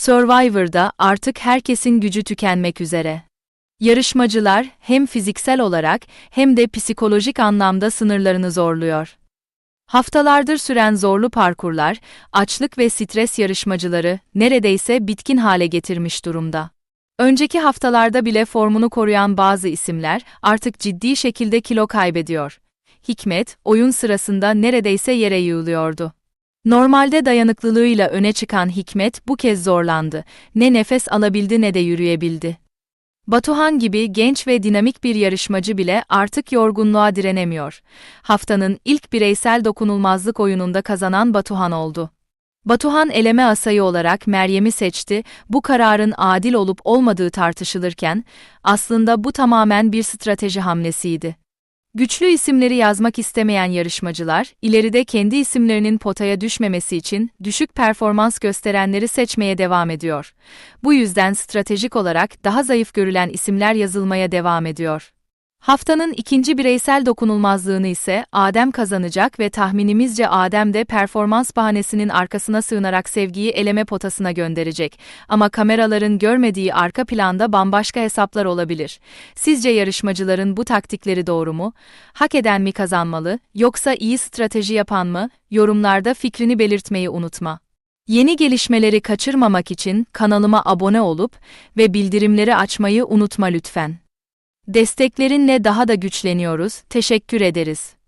Survivor'da artık herkesin gücü tükenmek üzere. Yarışmacılar hem fiziksel olarak hem de psikolojik anlamda sınırlarını zorluyor. Haftalardır süren zorlu parkurlar, açlık ve stres yarışmacıları neredeyse bitkin hale getirmiş durumda. Önceki haftalarda bile formunu koruyan bazı isimler artık ciddi şekilde kilo kaybediyor. Hikmet, oyun sırasında neredeyse yere yığılıyordu. Normalde dayanıklılığıyla öne çıkan Hikmet bu kez zorlandı. Ne nefes alabildi ne de yürüyebildi. Batuhan gibi genç ve dinamik bir yarışmacı bile artık yorgunluğa direnemiyor. Haftanın ilk bireysel dokunulmazlık oyununda kazanan Batuhan oldu. Batuhan eleme asayı olarak Meryem'i seçti, bu kararın adil olup olmadığı tartışılırken, aslında bu tamamen bir strateji hamlesiydi. Güçlü isimleri yazmak istemeyen yarışmacılar, ileride kendi isimlerinin potaya düşmemesi için düşük performans gösterenleri seçmeye devam ediyor. Bu yüzden stratejik olarak daha zayıf görülen isimler yazılmaya devam ediyor. Haftanın ikinci bireysel dokunulmazlığını ise Adem kazanacak ve tahminimizce Adem de performans bahanesinin arkasına sığınarak sevgiyi eleme potasına gönderecek. Ama kameraların görmediği arka planda bambaşka hesaplar olabilir. Sizce yarışmacıların bu taktikleri doğru mu? Hak eden mi kazanmalı, yoksa iyi strateji yapan mı? Yorumlarda fikrini belirtmeyi unutma. Yeni gelişmeleri kaçırmamak için kanalıma abone olup ve bildirimleri açmayı unutma lütfen. Desteklerinle daha da güçleniyoruz. Teşekkür ederiz.